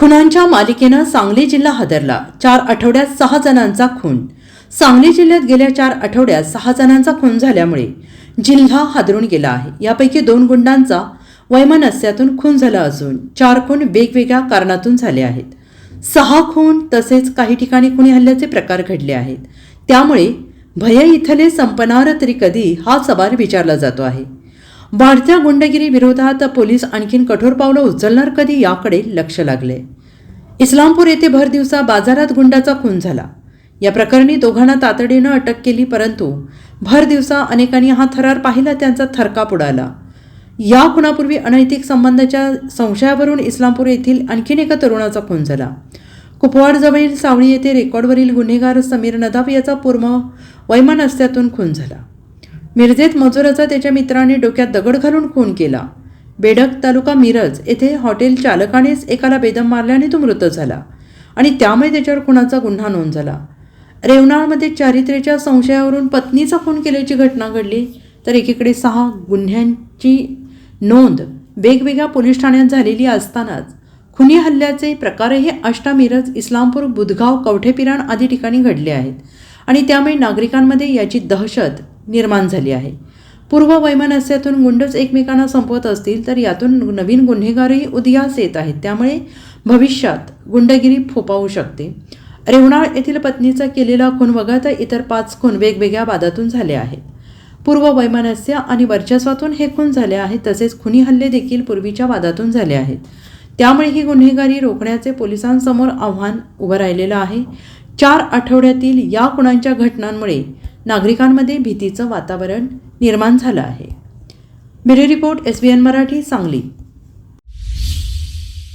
खुनांच्या मालिकेनं सांगली जिल्हा हादरला. चार आठवड्यात सहा जणांचा खून. सांगली जिल्ह्यात गेल्या चार आठवड्यात सहा जणांचा खून झाल्यामुळे जिल्हा हादरून गेला आहे. यापैकी दोन गुंडांचा वैमनस्यातून खून झाला असून चार खून वेगवेगळ्या कारणातून झाले आहेत. सहा खून तसेच काही ठिकाणी खुनी हल्ल्याचे प्रकार घडले आहेत. त्यामुळे भय इथले संपणार तरी कधी हा सवाल विचारला जातो आहे. वाढत्या गुंडगिरी विरोधात पोलीस आणखीन कठोर पावलं उचलणार कधी याकडे लक्ष लागले. इस्लामपूर येथे भर दिवसा बाजारात गुंडाचा खून झाला. या प्रकरणी दोघांना तातडीनं अटक केली परंतु भर दिवसा अनेकांनी हा थरार पाहिला त्यांचा थरकाप उडाला. या खुनापूर्वी अनैतिक संबंधाच्या संशयावरून इस्लामपूर येथील आणखीन एका तरुणाचा खून झाला. कुपवाडजवळील सावळी येथे रेकॉर्डवरील गुन्हेगार समीर नदाब याचा पूर्व वैमनस्यातून खून झाला. मिरजेत मजुराचा त्याच्या मित्राने डोक्यात दगड घालून खून केला. बेडक तालुका मिरज येथे हॉटेल चालकानेच एकाला बेदम मारल्याने तो मृत झाला. आणि त्यामुळे त्याच्यावर खुनाचा गुन्हा नोंद झाला. रेवनाळमध्ये चारित्र्याच्या संशयावरून पत्नीचा खून केल्याची घटना घडली तर एकीकडे सहा गुन्ह्यांची नोंद वेगवेगळ्या पोलीस ठाण्यात झालेली असतानाच. खुनी हल्ल्याचे प्रकारही आष्टा मिरज इस्लामपूर बुधगाव कवठेपिराण आदी ठिकाणी घडले आहेत. आणि त्यामुळे नागरिकांमध्ये याची दहशत निर्माण झाली आहे. पूर्व वैमनस्यातून गुंडच एकमेकांना संपवत असतील तर यातून नवीन गुन्हेगारही उदयास येत आहेत. त्यामुळे भविष्यात गुंडगिरी फोपावू शकते. रेवणाळ येथील पत्नीचा केलेला खून वगळता इतर पाच खून वेगवेगळ्या वादातून झाले आहेत. पूर्व वैमनस्य आणि वर्चस्वातून हे खून झाले आहेत तसेच खुनी हल्ले देखील पूर्वीच्या वादातून झाले आहेत. त्यामुळे ही गुन्हेगारी रोखण्याचे पोलिसांसमोर आव्हान उभं राहिलेलं आहे. चार आठवड्यातील या खुणांच्या घटनांमुळे नागरिकांमध्ये भीतीचं वातावरण निर्माण झालं आहे. Bureau report S B N Marathi Sangli.